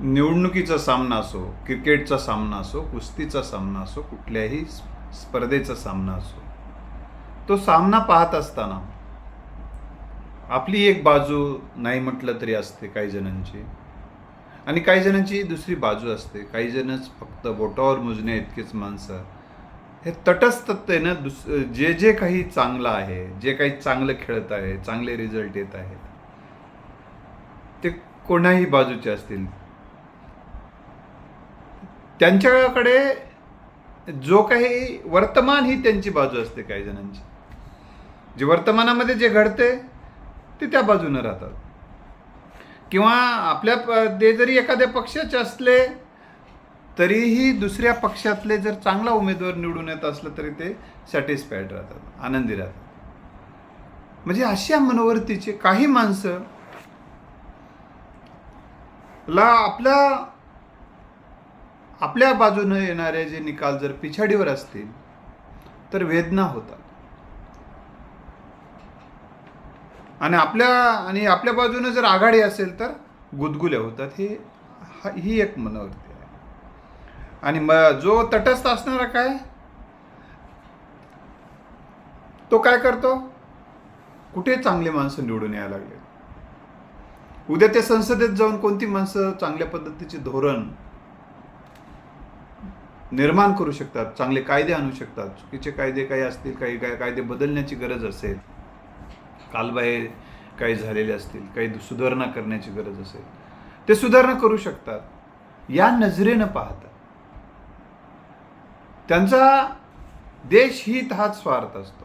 निवडणुकीचा सामना असो क्रिकेटचा सामना असो कुस्तीचा सामना असो कुठल्याही स्पर्धेचा सामना असो तो सामना पाहत असताना आपली एक बाजू नाही म्हटलं तरी असते काही जणांची. आणि काही जणांची दुसरी बाजू असते. काही जणच फक्त बोटावर मोजणे इतकेच माणसं. हे तटस्थतेनं दुस जे जे काही चांगलं आहे जे काही चांगलं खेळत आहे चांगले रिझल्ट येत आहेत ते कोणाही बाजूचे असतील. त्यांच्याकडे जो काही वर्तमान ही त्यांची बाजू असते काही जणांची. जे वर्तमानामध्ये जे घडते ते त्या बाजूनं राहतात. किंवा आपल्या ते जरी एखाद्या पक्षाचे असले तरीही दुसऱ्या पक्षातले जर चांगला उमेदवार निवडून येत असलं तरी ते सॅटिस्फाईड राहतात आनंदी राहतात. म्हणजे अशा मनोवृत्तीचे काही माणसं ला आपल्या आपल्या बाजूनं येणारे जे निकाल जर पिछाडीवर असतील तर वेदना होतात. आणि आपल्या आणि आपल्या बाजूनं जर आघाडी असेल तर गुदगुल्या होतात. हे ही एक मनोवृत्ती आहे. आणि म जो तटस्थ असणारा काय? तो काय करतो? कुठे चांगली माणसं निवडून यायला लागले उद्या ते संसदेत जाऊन कोणती माणसं चांगल्या पद्धतीचे धोरण निर्माण करू शकतात चांगले कायदे आणू शकतात. चुकीचे कायदे काही असतील काही काय कायदे बदलण्याची गरज असेल कालबाह्य काही झालेले असतील काही सुधारणा करण्याची गरज असेल ते सुधारणा करू शकतात. या नजरेनं पाहतात त्यांचा देशहित हाच स्वार्थ असतो.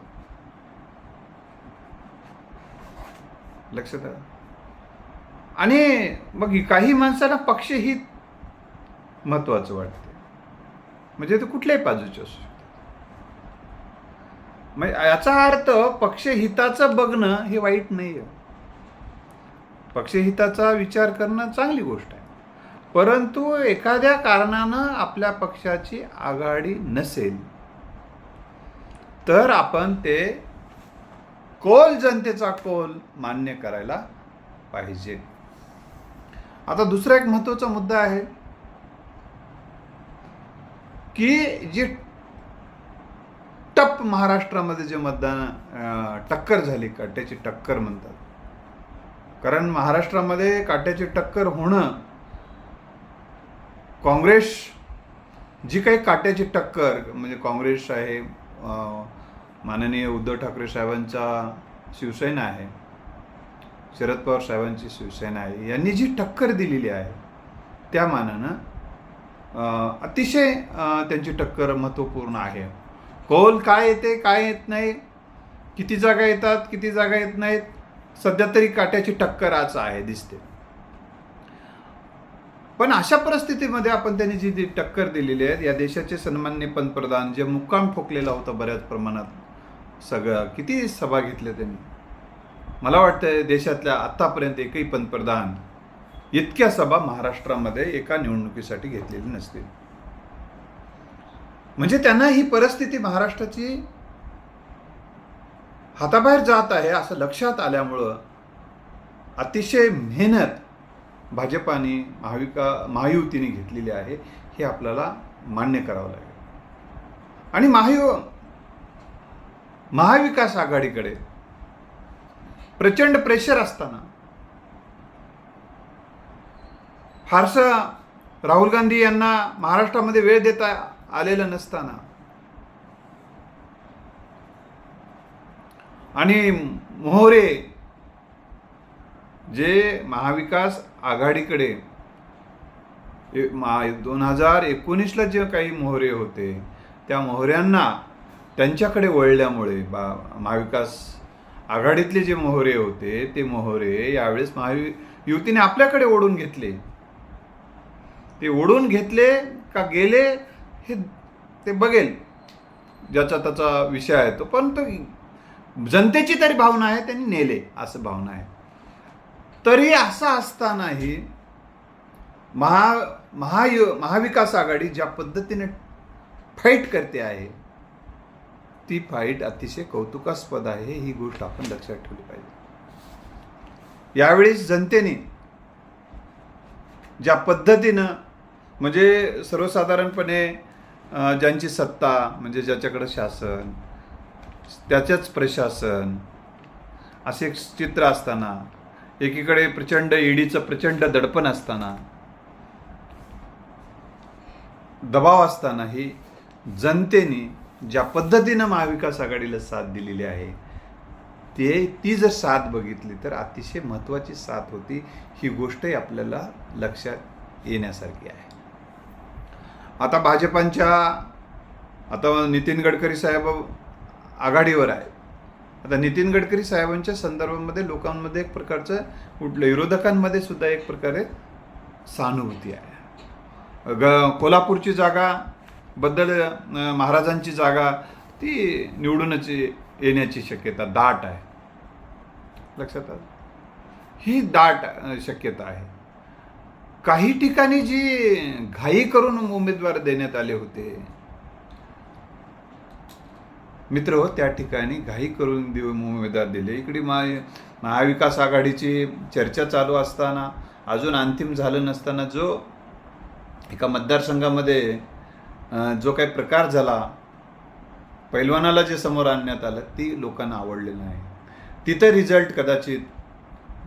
लक्षात आणि मग काही माणसाला पक्षहित महत्वाचं वाटते. म्हणजे ते कुठल्याही बाजूचे असू शकतात. म्हणजे याचा अर्थ पक्षहिताचं बघणं हे वाईट नाही आहे पक्षहिताचा विचार करणं चांगली गोष्ट आहे. परंतु एखाद्या कारणानं आपल्या पक्षाची आघाडी नसेल तर आपण ते कोल जनतेचा कोल मान्य करायला पाहिजे. आता दुसरा एक महत्त्वाचा मुद्दा आहे. की जी टप महाराष्ट्रामध्ये जे मतदान टक्कर झाली काट्याची टक्कर म्हणतात. कारण महाराष्ट्रामध्ये काट्याची टक्कर होणं काँग्रेस जी काही काट्याची टक्कर म्हणजे काँग्रेस आहे माननीय उद्धव ठाकरे साहेबांचा शिवसेना आहे शरद पवार साहेबांची शिवसेना आहे यांनी जी टक्कर दिलेली आहे त्या मानानं अतिशय त्यांची टक्कर महत्त्वपूर्ण आहे. कौल काय येते काय येत नाही किती जागा येतात किती जागा येत नाहीत सध्या तरी काट्याची टक्कर आज आहे दिसते. पण अशा परिस्थितीमध्ये आपण त्यांनी जी जी टक्कर दिलेली आहे या देशाचे सन्मान्य पंतप्रधान जे मुक्काम ठोकलेला होता बऱ्याच प्रमाणात सगळं किती सभा घेतल्या त्यांनी. मला वाटतं देशातल्या आत्तापर्यंत एकही पंतप्रधान इतक्या सभा महाराष्ट्रामध्ये एका निवडणुकीसाठी घेतलेली नसतील. म्हणजे त्यांना ही परिस्थिती महाराष्ट्राची हाताबाहेर जात आहे असं लक्षात आल्यामुळं अतिशय मेहनत भाजपाने महाविका महायुतीने घेतलेली आहे हे आपल्याला मान्य करावं लागेल. आणि महायु महाविकास आघाडीकडे प्रचंड प्रेशर असताना फारसं राहुल गांधी यांना महाराष्ट्रामध्ये वेळ देता आलेलं नसताना. आणि मोहरे जे महाविकास आघाडीकडे दोन हजार एकोणीसला जे काही मोहरे होते त्या मोहऱ्यांना त्यांच्याकडे वळल्यामुळे बा महाविकास आघाडीतले जे मोहरे होते ते मोहरे यावेळेस महावि युतीने आपल्याकडे ओढून घेतले. ते ओढून घेतले का गेले हे ते बघेल. ज्याचा त्याचा विषय आहे तो. पण तो जनतेची तरी भावना आहे त्यांनी नेले असं भावना आहे. तरी असं असतानाही महा महायु महाविकास आघाडी ज्या पद्धतीने फाईट करते आहे ती फाईट अतिशय कौतुकास्पद आहे ही गोष्ट आपण लक्षात ठेवली पाहिजे. यावेळेस जनतेने ज्या पद्धतीनं म्हणजे सर्वसाधारणपणे ज्यांची सत्ता म्हणजे ज्याच्याकडं शासन त्याच्याच प्रशासन असे एक चित्र असताना एकीकडे प्रचंड ईडीचं प्रचंड दडपण असताना दबाव असतानाही जनतेने ज्या पद्धतीनं महाविकास आघाडीला साथ दिलेली आहे ते ती जर साथ बघितली तर अतिशय महत्त्वाची साथ होती ही गोष्टही आपल्याला लक्षात येण्यासारखी आहे. आता भाजपांच्या आता नितीन गडकरी साहेब आघाडीवर आहे आता नितीन गडकरी साहेबांच्या संदर्भामध्ये लोकांमध्ये एक प्रकारचं कुठलं विरोधकांमध्ये सुद्धा एक प्रकारे सहानुभूती आहे. ग कोल्हापूरची जागा बद्दल महाराजांची जागा ती निवडूनच येण्याची शक्यता दाट आहे. लक्षात आलं? ही दाट शक्यता आहे. काही ठिकाणी जी घाई करून उमेदवार देण्यात आले होते मित्र हो त्या ठिकाणी घाई करून देऊ उमेदवार दिले. इकडे महा महाविकास आघाडीची चर्चा चालू असताना अजून अंतिम झालं नसताना जो एका मतदारसंघामध्ये जो काही प्रकार झाला पैलवानाला जे समोर आणण्यात आलं ती लोकांना आवडलेलं नाही. तिथं रिझल्ट कदाचित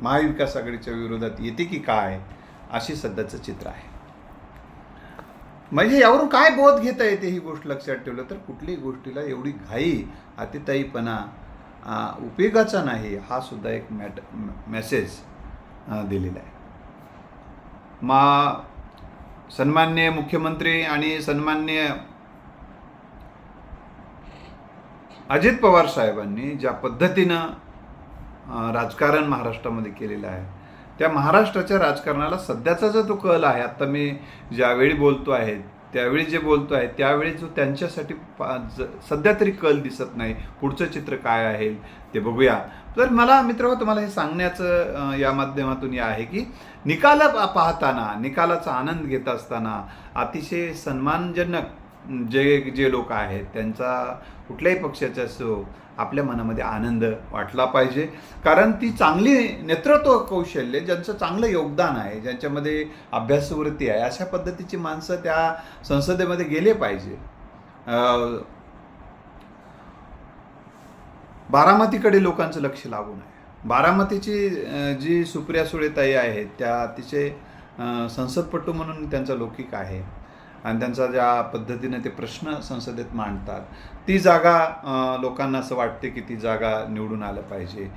महाविकास आघाडीच्या विरोधात येते की काय अशी सध्याचं चित्र आहे. म्हणजे यावरून काय बोध घेता येते ही गोष्ट लक्षात ठेवलं तर कुठलीही गोष्टीला एवढी घाई अतिताईपणा उपयोगाचा नाही हा सुद्धा एक मॅट मेसेज दिलेला आहे. मा सन्मान्य मुख्यमंत्री आणि सन्मान्य अजित पवार साहेबांनी ज्या पद्धतीनं राजकारण महाराष्ट्रामध्ये केलेलं आहे त्या महाराष्ट्राच्या राजकारणाला सध्याचा जो तो कल आहे आत्ता मी ज्यावेळी बोलतो आहे त्यावेळी जे बोलतो आहे त्यावेळी जो त्यांच्यासाठी पा- ज- सध्या तरी कल दिसत नाही पुढचं चित्र काय आहे ते बघूया. तर मला मित्र तुम्हाला हे सांगण्याचं या माध्यमातून हे आहे की निकाला पा- पाहताना निकालाचा आनंद घेत असताना अतिशय सन्मानजनक जे जे लोक आहेत त्यांचा कुठल्याही पक्षाचा असो आपल्या मनामध्ये आनंद वाटला पाहिजे. कारण ती चांगली नेतृत्व कौशल्य ज्यांचं चांगलं योगदान आहे ज्यांच्यामध्ये अभ्यासवृत्ती आहे अशा पद्धतीची माणसं त्या संसदेमध्ये गेले पाहिजे. बारामतीकडे लोकांचं लक्ष लागून आहे. बारामतीची जी सुप्रिया सुळेताई आहेत त्या अतिशय संसदपटू म्हणून त्यांचा लौकिक आहे. आणि त्यांचा ज्या पद्धतीने ते प्रश्न संसदेत मांडतात ती जागा लोकांना असं वाटते की ती जागा निवडून आलं पाहिजे.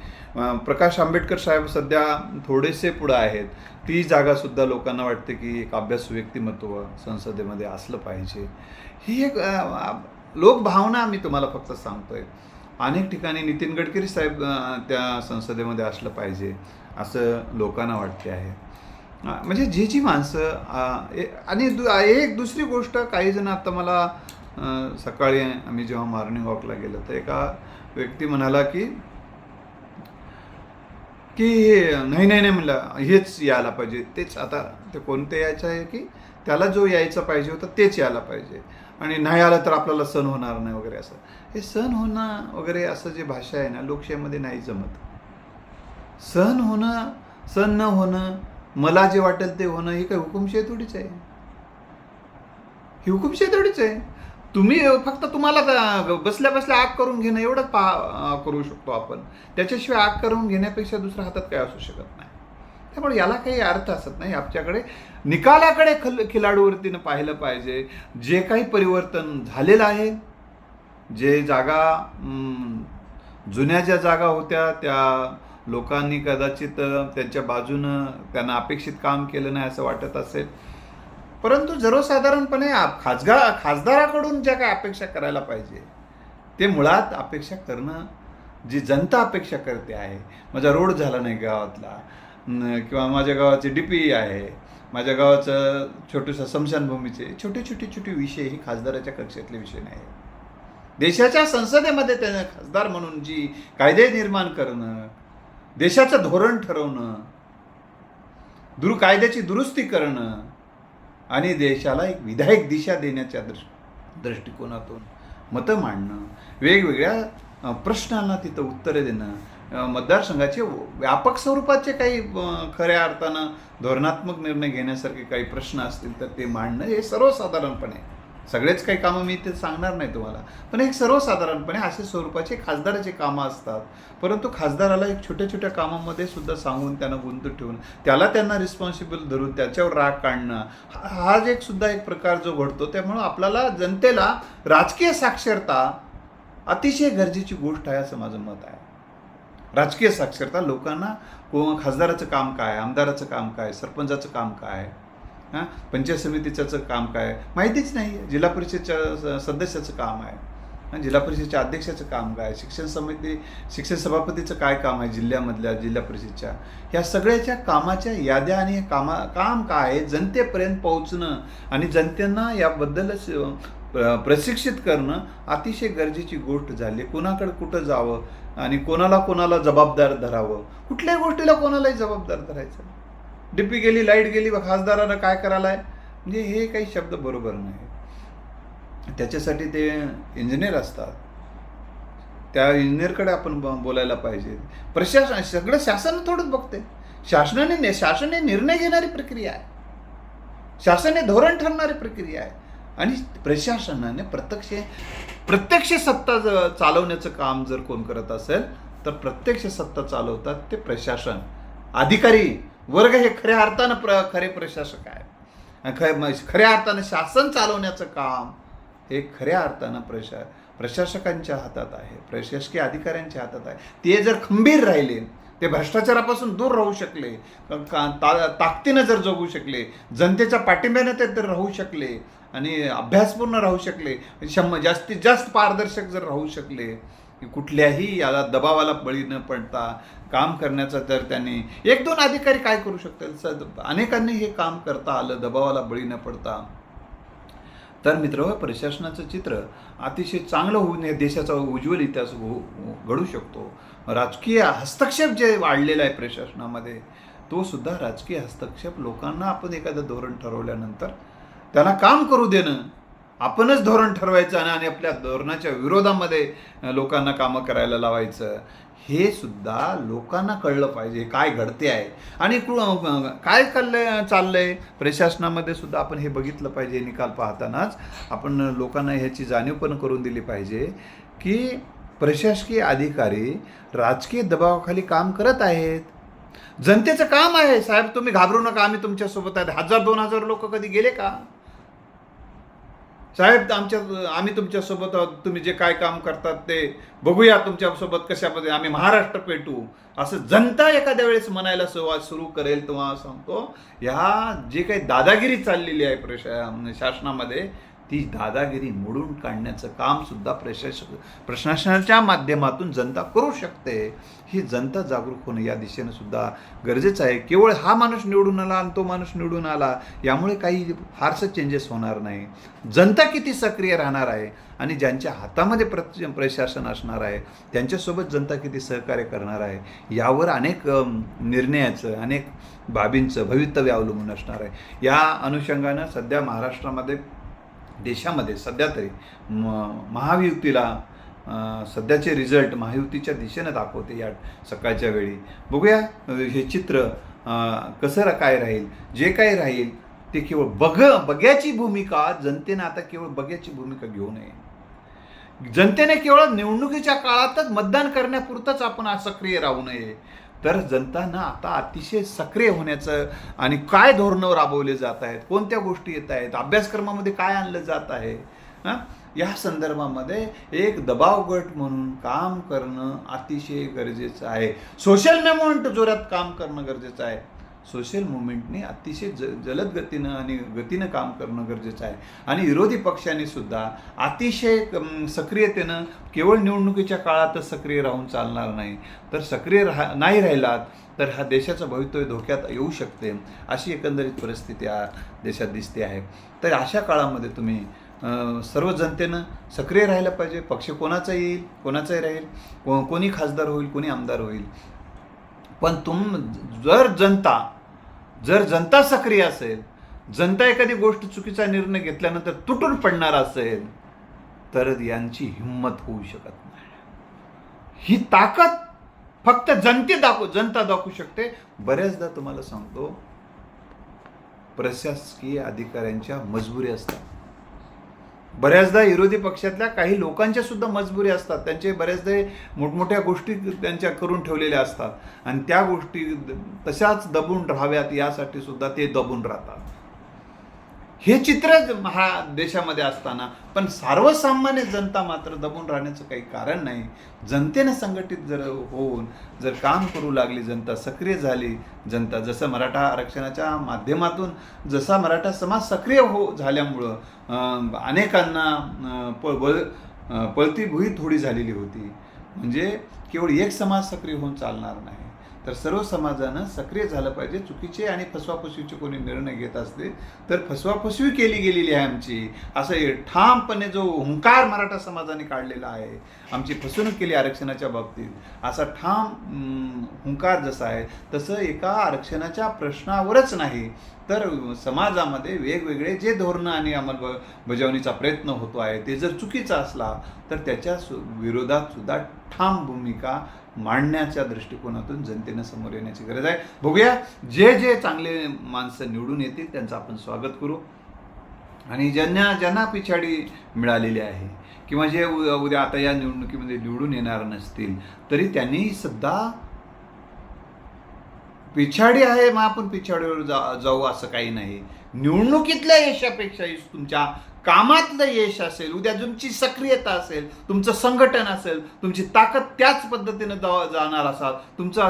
प्रकाश आंबेडकर साहेब सध्या थोडेसे पुढं आहेत. ती जागासुद्धा लोकांना वाटते की एक अभ्यास व्यक्तिमत्व संसदेमध्ये असलं पाहिजे. ही एक लोकभावना मी तुम्हाला फक्त सांगतोय. अनेक ठिकाणी नितीन गडकरी साहेब त्या संसदेमध्ये असलं पाहिजे असं लोकांना वाटते आहे. म्हणजे जे जी माणसं आणि दु- एक दुसरी गोष्ट काही जण आता मला सकाळी आम्ही जेव्हा मॉर्निंग वॉकला गेलो तर एका व्यक्ती म्हणाला की की नाही नाही नाही म्हणलं हेच यायला पाहिजे तेच आता ते कोणते यायचं आहे की त्याला जो यायचा पाहिजे होतं तेच यायला पाहिजे. आणि नाही आलं तर आपल्याला सण होणार नाही वगैरे असं. हे सण होणं वगैरे असं जे भाषा आहे ना लोकशाहीमध्ये नाही जमत. सण होणं सण न होणं मला जे वाटेल ते होणं ही काही हुकुमशाही थोडीच आहे. ही हुकुमशाही थोडीच आहे. तुम्ही फक्त तुम्हाला बसल्या बसल्या आग करून घेणं एवढंच पा करू शकतो आपण. त्याच्याशिवाय आग करून घेण्यापेक्षा दुसऱ्या हातात काय असू शकत नाही. त्यामुळे याला काही अर्थ असत नाही. आमच्याकडे निकालाकडे खल खिलाडूवरतीनं पाहिलं पाहिजे. जे काही परिवर्तन झालेलं आहे जे जागा जुन्या ज्या जागा होत्या त्या लोकांनी कदाचित त्यांच्या बाजूनं त्यांना अपेक्षित काम केलं नाही असं वाटत असेल. परंतु सर्वसाधारणपणे खासगा खासदाराकडून ज्या काय अपेक्षा करायला पाहिजे ते मुळात अपेक्षा करणं जी जनता अपेक्षा करते आहे. माझा रोड झाला नाही गावातला. किंवा माझ्या गावाचे डी पी आहे. माझ्या गावाचं छोटंसं स्मशानभूमीचे छोटे छोटे छोटे विषय ही खासदाराच्या कक्षेतले विषय नाही. देशाच्या संसदेमध्ये त्याने खासदार म्हणून जी कायदे निर्माण करणं देशाचं धोरण ठरवणं दुरु कायद्याची दुरुस्ती करणं आणि देशाला एक विधायक दिशा देण्याच्या दृष् दृष्टिकोनातून मतं मांडणं वेगवेगळ्या प्रश्नांना तिथं उत्तरे देणं मतदारसंघाचे व्यापक स्वरूपाचे काही खऱ्या अर्थानं धोरणात्मक निर्णय घेण्यासारखे काही प्रश्न असतील तर ते मांडणं हे सर्वसाधारणपणे सगळेच काही कामं मी ते सांगणार नाही तुम्हाला. पण एक सर्वसाधारणपणे असे स्वरूपाचे खासदाराचे कामं असतात. परंतु खासदाराला एक छोट्या छोट्या कामामध्ये सुद्धा सांगून त्यांना गुंतून ठेवून त्याला त्यांना रिस्पॉन्सिबल धरून त्याच्यावर राग काढणं हा जे एक सुद्धा एक प्रकार जो घडतो त्यामुळं आपल्याला जनतेला राजकीय साक्षरता अतिशय गरजेची गोष्ट आहे असं माझं मत आहे. राजकीय साक्षरता लोकांना को खासदाराचं काम काय आमदाराचं काम काय सरपंचाचं काम काय हां? पंचायत समितीचं काम काय? माहितीच नाही. जिल्हा परिषदच्या सदस्याचं काम आहे. जिल्हा परिषदेच्या अध्यक्षाचं काम काय? शिक्षण समिती शिक्षण सभापतीचं काय काम आहे जिल्ह्यामधल्या जिल्हा परिषदच्या? ह्या सगळ्याच्या कामाच्या याद्या आणि कामा काम काय? आहे जनतेपर्यंत पोहोचणं आणि जनतेना याबद्दलच प्रशिक्षित करणं अतिशय गरजेची गोष्ट झाली. कोणाकडे कुठं जावं आणि कोणाला कोणाला जबाबदार धरावं? कुठल्याही गोष्टीला कोणालाही जबाबदार धरायचं डीपी गेली लाइट गेली व खासदारानं काय करायला आहे म्हणजे हे काही शब्द बरोबर नाही. त्याच्यासाठी ते इंजिनियर असतात. त्या इंजिनियरकडे आपण ब- बोलायला पाहिजे. प्रशासन सगळं शासन थोडंच बघते. शासनाने शासन हे निर्णय घेणारी प्रक्रिया आहे. शासन हे धोरण ठरणारी प्रक्रिया आहे. आणि प्रशासनाने प्रत्यक्ष प्रत्यक्ष सत्ता ज- चालवण्याचं काम जर कोण करत असेल तर प्रत्यक्ष सत्ता चालवतात ते प्रशासन. अधिकारी वर्ग हे खऱ्या अर्थानं प्र खरे प्रशासक आहे ख खऱ्या अर्थानं शासन चालवण्याचं काम हे खऱ्या अर्थानं प्रशा प्रशासकांच्या हातात आहे प्रशासकीय अधिकाऱ्यांच्या हातात आहे. ते जर खंबीर राहिले ते भ्रष्टाचारापासून दूर राहू शकले का- ता ताकदीनं जर जगू शकले जनतेच्या पाठिंब्यानं ते तर राहू शकले आणि अभ्यासपूर्ण राहू शकले शंभर जास्तीत जास्त पारदर्शक जर राहू शकले की कुठल्याही याला दबावाला बळी न पडता काम करण्याचा तर त्यांनी एक दोन अधिकारी काय करू शकतील? अनेकांनी हे काम करता आलं दबावाला बळी न पडता. तर मित्र हो, प्रशासनाचं चित्र अतिशय चांगलं होऊन या देशाचा उज्ज्वल इतिहास हो, हो घडू शकतो. राजकीय हस्तक्षेप जे वाढलेला आहे प्रशासनामध्ये तो सुद्धा राजकीय हस्तक्षेप लोकांना आपण एखादं धोरण ठरवल्यानंतर त्यांना काम करू देणं आपणच धोरण ठरवायचं आणि आणि आपल्या धोरणाच्या विरोधामध्ये लोकांना कामं करायला लावायचं हे सुद्धा लोकांना कळलं पाहिजे काय घडते आहे. आणि काय चाललंय चाललंय? प्रशासनामध्ये सुद्धा आपण हे बघितलं पाहिजे निकाल पाहतानाच. आपण लोकांना ह्याची जाणीव पण करून दिली पाहिजे की प्रशासकीय अधिकारी राजकीय दबावाखाली काम करत आहेत. जनतेचं काम आहे. साहेब तुम्ही घाबरू नका. आम्ही तुमच्यासोबत आहेत. हजार दोन हजार लोक कधी गेले का? साहेब आमच्या आम्ही तुमच्यासोबत आहोत. तुम्ही जे काय काम करतात ते बघूया तुमच्यासोबत कशामध्ये. आम्ही महाराष्ट्र पेटू. असं जनता एखाद्या वेळेस म्हणायला सुरुवात सुरू करेल तेव्हा सांगतो ह्या जे काही दादागिरी चाललेली आहे प्रशा शासनामध्ये ती दादागिरी मोडून काढण्याचं काम सुद्धा प्रशासक प्रशासनाच्या माध्यमातून जनता करू शकते. ही जनता जागरूक होणं या दिशेनं सुद्धा गरजेचं आहे. केवळ हा माणूस निवडून आला आणि तो माणूस निवडून आला यामुळे काही फारसं चेंजेस होणार नाही. जनता किती सक्रिय राहणार आहे आणि ज्यांच्या हातामध्ये प्र प्रशासन असणार आहे त्यांच्यासोबत जनता किती सहकार्य करणार आहे यावर अनेक निर्णयाचं अनेक बाबींचं भवितव्य अवलंबून असणार आहे. या अनुषंगानं सध्या महाराष्ट्रामध्ये देशामध्ये सध्या तरी म महायुतीला सध्याचे रिझल्ट महायुतीच्या दिशेनं दाखवते या सकाळच्या वेळी. बघूया हे चित्र कसं काय राहील? जे काही राहील ते केवळ बघ बघ्याची भूमिका जनतेनं आता केवळ बघ्याची भूमिका घेऊ नये. जनतेने केवळ निवडणुकीच्या काळातच मतदान करण्यापुरतंच आपण आज सक्रिय राहू नये. तर जनतानं आता अतिशय सक्रिय होण्याचं आणि काय धोरणं राबवले जात आहेत कोणत्या गोष्टी येत आहेत अभ्यासक्रमामध्ये काय आणलं जात आहे हां? या संदर्भामध्ये एक दबाव गट म्हणून काम करणं अतिशय गरजेचं आहे. सोशल मेमोंट जोरात काम करणं गरजेचं आहे. सोशल मुवमेंटने अतिशय ज जलद गतीनं आणि गतीनं काम करणं गरजेचं आहे. आणि विरोधी पक्षांनी सुद्धा अतिशय सक्रियतेनं केवळ निवडणुकीच्या काळातच सक्रिय राहून चालणार नाही. तर सक्रिय राहा नाही राहिलात तर हा देशाचं भवितव्य धोक्यात येऊ शकते अशी एकंदरीत परिस्थिती देशात दिसते आहे. तर अशा काळामध्ये तुम्ही सर्व जनतेनं सक्रिय राहायला पाहिजे. पक्ष कोणाचा येईल कोणाचाही राहील को कोणी खासदार होईल कोणी आमदार होईल. पण तुम जर जनता जर जनता सक्रिय असेल जनता एखादी गोष्ट चुकीचा निर्णय घेतल्यानंतर तुटून पडणार असेल तर यांची हिंमत होऊ शकत नाही. ही ताकद फक्त जनते दाखवू जनता दाखवू शकते. बऱ्याचदा तुम्हाला सांगतो प्रशासकीय अधिकाऱ्यांच्या मजबुरी असतात. बऱ्याचदा विरोधी पक्षातल्या काही लोकांच्या सुद्धा मजबुरी असतात. त्यांचे बऱ्याचदा मोठमोठ्या गोष्टी त्यांच्या करून ठेवलेल्या असतात. आणि त्या गोष्टी तशाच दबून राहाव्यात यासाठी सुद्धा ते दबून राहतात. हे चित्र हा देशामध्ये असताना पण सर्वसामान्य जनता मात्र दबून राहण्याचं काही कारण नाही. जनतेनं संघटित जर होऊन जर काम करू लागली जनता सक्रिय झाली जनता जसं मराठा आरक्षणाच्या माध्यमातून जसा मराठा समाज सक्रिय हो झाल्यामुळं अनेकांना पळ बळ पळती भुई थोडी झालेली होती. म्हणजे केवळ एक समाज सक्रिय होऊन चालणार नाही. तर सर्व समाजानं सक्रिय झालं पाहिजे. चुकीचे आणि फसवाफसवीचे कोणी निर्णय घेत असते तर फसवाफसवी केली गेलेली आहे आमची. असं ठामपणे जो हुंकार मराठा समाजाने काढलेला आहे आमची फसवणूक केली आरक्षणाच्या बाबतीत. असा ठाम हुंकार जसा आहे तसं एका आरक्षणाच्या प्रश्नावरच नाही तर समाजामध्ये वेगवेगळे जे धोरणं आणि अंमलबजावणीचा प्रयत्न होतो आहे ते जर चुकीचा असला तर त्याच्या सु- विरोधात सुद्धा ठाम भूमिका मांडण्याच्या दृष्टिकोनातून जनतेनं समोर येण्याची गरज आहे. बघूया जे जे चांगले माणसं निवडून येतील त्यांचं आपण स्वागत करू. आणि ज्यांना ज्यांना पिछाडी मिळालेली आहे किंवा जे उद्या आता या निवडणुकीमध्ये निवडून येणार नसतील तरी त्यांनी सुद्धा पिछाडी आहे मग आपण पिछाडीवर जा जाऊ असं काही नाही. निवडणुकीतल्या यशापेक्षाही तुमच्या कामातलं यश असेल उद्या तुमची सक्रियता असेल तुमचं संघटन असेल तुमची ताकद त्याच पद्धतीनं जा जाणार असाल. तुमचा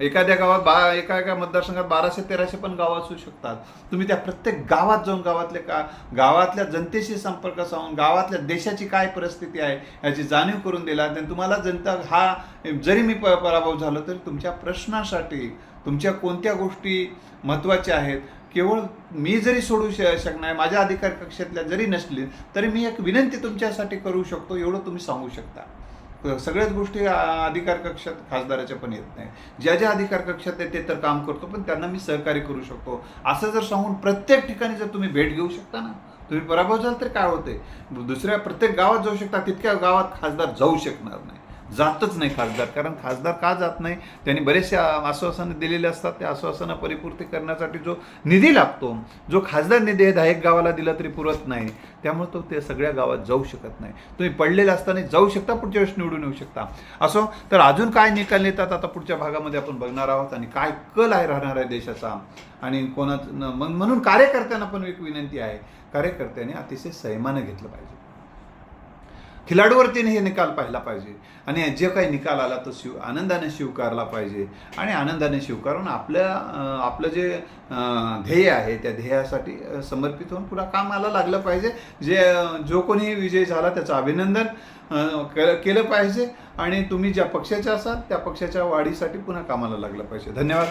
एखाद्या गावात बा एका एका मतदारसंघात बाराशे तेराशे पण गावं असू शकतात. तुम्ही त्या प्रत्येक गावात जाऊन गावातल्या का गावातल्या जनतेशी संपर्क साधून गावातल्या देशाची काय परिस्थिती आहे याची जाणीव करून दिला. आणि तुम्हाला जनता हा जरी मी प पराभव झालो तरी तुमच्या प्रश्नासाठी तुमच्या कोणत्या गोष्टी महत्त्वाच्या आहेत केवळ मी जरी सोडू श शकणार माझ्या अधिकार कक्षातल्या जरी नसली तरी मी एक विनंती तुमच्यासाठी करू शकतो एवढं तुम्ही सांगू शकता. सगळ्याच गोष्टी आ- अधिकार कक्षात खासदाराच्या पण येत नाही. ज्या ज्या अधिकार कक्षात आहे ते तर काम करतो पण त्यांना मी सहकार्य करू शकतो. असं जर सांगून प्रत्येक ठिकाणी जर तुम्ही भेट घेऊ शकता ना तुम्ही पराभव झाला तर काय होते दुसऱ्या प्रत्येक गावात जाऊ शकता तितक्या गावात खासदार जाऊ शकणार नाही. जातच नाही खासदार. कारण खासदार का जात नाही? त्यांनी बरेचसे आश्वासनं दिलेले असतात. त्या आश्वासनं परिपूर्ती करण्यासाठी जो निधी लागतो जो खासदार निधी आहे दहा एक गावाला दिला तरी पुरत नाही. त्यामुळे तो ते सगळ्या गावात जाऊ शकत नाही. तुम्ही पडलेला असताना जाऊ शकता पुढच्या वेळेस निवडून येऊ शकता. असो? तर अजून काय निकाल येतात आता पुढच्या भागामध्ये आपण बघणार आहोत. आणि काय कल आहे राहणार आहे देशाचा? आणि कोणाचं म्हणून कार्यकर्त्यांना पण एक विनंती आहे. कार्यकर्त्यांनी अतिशय संयमानं घेतलं पाहिजे. खिलाडूवरतीने हे निकाल पाहिला पाहिजे. आणि जे काही निकाल आला तो शिव आनंदाने स्वीकारला पाहिजे. आणि आनंदाने स्वीकारून आपल्या आपलं जे ध्येय आहे त्या ध्येयासाठी समर्पित होऊन पुन्हा कामाला लागलं पाहिजे. जे जो कोणी विजय झाला त्याचं अभिनंदन केलं पाहिजे. आणि तुम्ही ज्या पक्षाच्या असाल त्या पक्षाच्या वाढीसाठी पुन्हा कामाला लागलं पाहिजे. धन्यवाद.